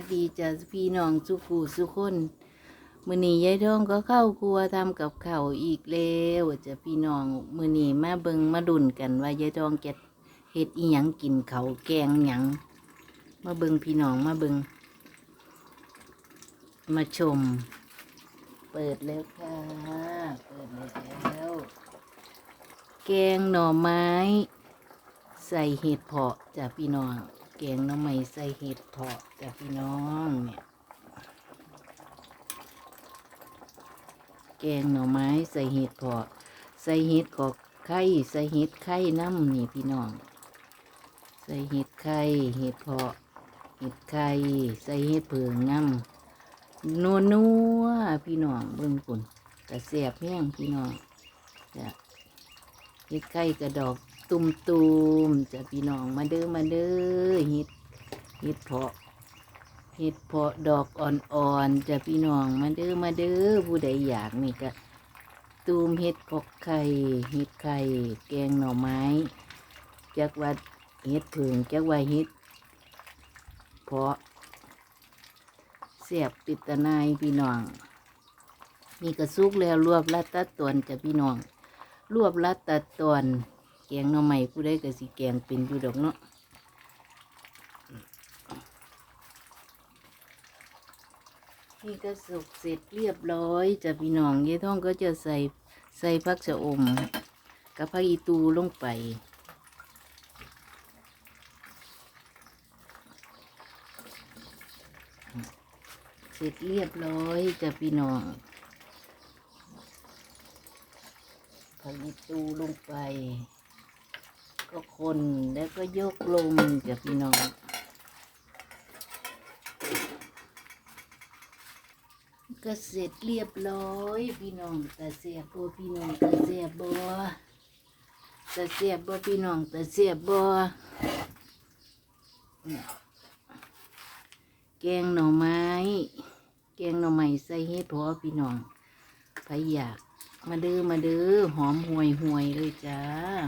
วัสดีจ้ะพี่น้องสุขูสุคนมือนียายทองก็เข้าครัวทำกับข้าวอีกแล้วจ้ะพี่น้องมือนีมาเบิงมาดุนกันว่ายายทองจะเฮ็ดอีหยังกินเขาวแกงหยังมาเบิงพี่น้องมาเบิงมาชม เปิดแล้วค่ะเปิดแล้ว แกงหน่อไม้ ใส่เห็ดเพาะจ้ะพี่น้อง แกงหน้ำไม้ใส่เห็ดเพาะจ้ะพี่น้องเนี่ยแกงหน่อไม้ใส่เห็ดเพาะใส่เห็ดกอกไข่ใส่เห็ดไข่น้ำนี่พี่น้อง ใส่เห็ดไข่เห็ดเพาะเห็ดไข่ใส่เห็ดเผืองน้ำนัวนัวพี่น้องเบิ่งปุ่นกระเสียบแห้งพี่น้องจะเฮ็ดไข่กระดอก ตุ่มตุมๆจะพี่น้องมาเด้อมาเด้อเฮ็ดเฮ็ดเพาะเฮ็ดเพาะดอกอ่อนๆจะพี่น้องมาเด้อมาเด้อผู้ใดอยากนี่ก็ตูมเฮ็ดกอกไข่เฮ็ดไข่แกงหน่อไม้จักว่าเฮ็ดผึ่งจักว่าเฮ็ดเพาะเสียบปิดตะนายพี่น้องนี่ก็สุกแล้วรวบรัดตัดตวนจะพี่น้อง รวบรัดตัดตอน แกงหน่อไม้ผู้ใดก็สิแกงเป็นอยู่ดอกเนาะนี่ก็สุกเสร็จเรียบร้อยจะพี่น้องยายท่องก็จะใส่ใส่ผักชะอม กับผักอีตูลงไปเสร็จเรียบร้อยจะพี่น้องผักอีตูลงไป ก็คนแล้วก็ยกลงจ้ะพี่น้องก็เสร็จเรียบร้อยพี่น้องแต่เสียบบ่พี่น้องแต่เสียบบ่แต่เสียบบ่พี่น้องแต่เสียบบ่แกงหน่อไม้ แกงหน่อไม้ใส่เห็ดเพาะพี่น้องใครอยาก มาเด้อมาเด้อหอมห่วยห่วยเลยจ้า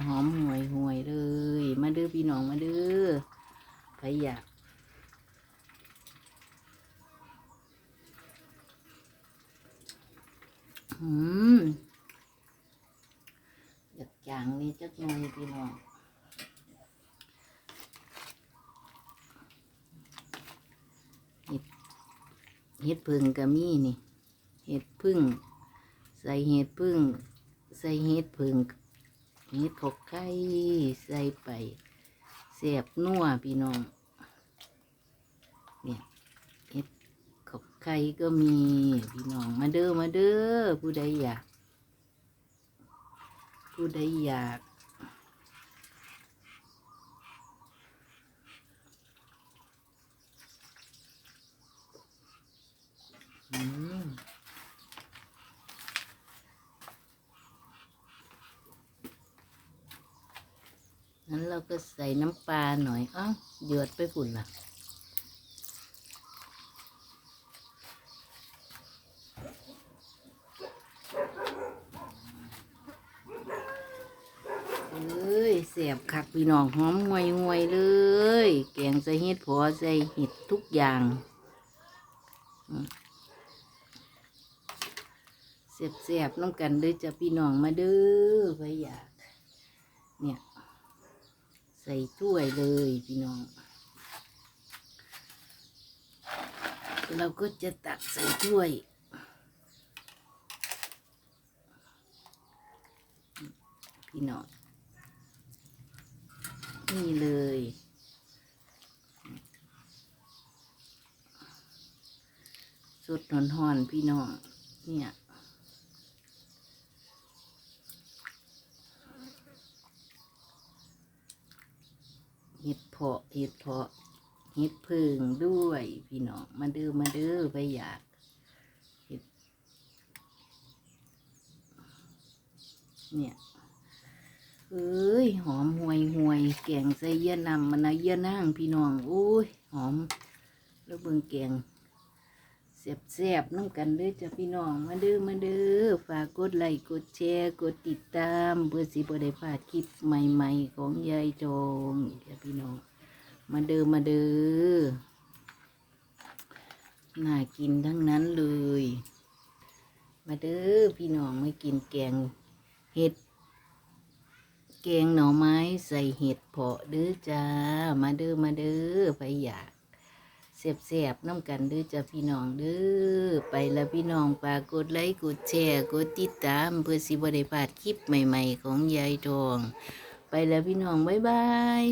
หอมห่วยห่วยเลย มาเด้อพี่น้องมาเด้อใครอยากอืมอยากจางนี่จักหน่อยพี่น้องเห็ดเห็ดพึ่งก็มีนี่เห็ดพึ่ง ใส่เห็ดพึ่ง ใส่เห็ดพึ่งเห็ดขกไข่ใส่ไปเสียบนัวพี่น้องเนี่ยเห็ดขกไข่ก็มีพี่น้องมาเด้อมาเด้อผู้ใดอยากผู้ใดอยาก อืม นั้นเราก็ใส่น้ำปลาหน่อยเอ้าหยดไปฝุ่นล่ะเอ้ยเสียบคักพี่น้องหอมงวยงวยเลย แกงใส่เห็ดพอใส่เห็ดทุกอย่างเสียบเสียบน้องกันเด้อจ้ะพี่น้องมาเด้อไปอยากเนี่ย ส่ถ้วยเลยพี่น้อง เราก็จะตักใส่ถ้วย พี่น้อง นี่เลยสุดหอนๆพี่น้อง เนี่ย เห็ดเพาะเห็ดเพาะเห็ดพึ่งด้วยพี่น้องมาเด้อมาเด้อไปอยากเห็ดเนี่ยเอ้ยหอมห่วยห่วยแกงใส่เยี่ยนำมันนะเยี่ยนั่งพี่น้องโอ้ยหอมแล้วเบิ่งแกง เสียบเสียบน้ำกันเด้อจ้ะพี่น้องมาเด้อมาเด้อฝากกดไลค์กดแชร์กดติดตามเพื่อสิบได้พลาดคลิปใหม่ๆของยายจงจ้ะพี่น้อง มาเด้อมาเด้อน่ากินทั้งนั้นเลย มาเด้อพี่น้องไมากินแกงเห็ดแกงหน่อไม้ใส่เห็ดเพาะเด้อจ้า มาเด้อมาเด้อไปอยาก เสียบๆน้ำกันเด้อจ้าพี่น้องเด้อไปแล้วพี่น้องฝากกดไลค์กดแชร์กดติดตามเพื่อสิบได้พลาดคลิปใหม่ ๆ ของยายทอง ไปแล้วพี่น้องบ๊ายบาย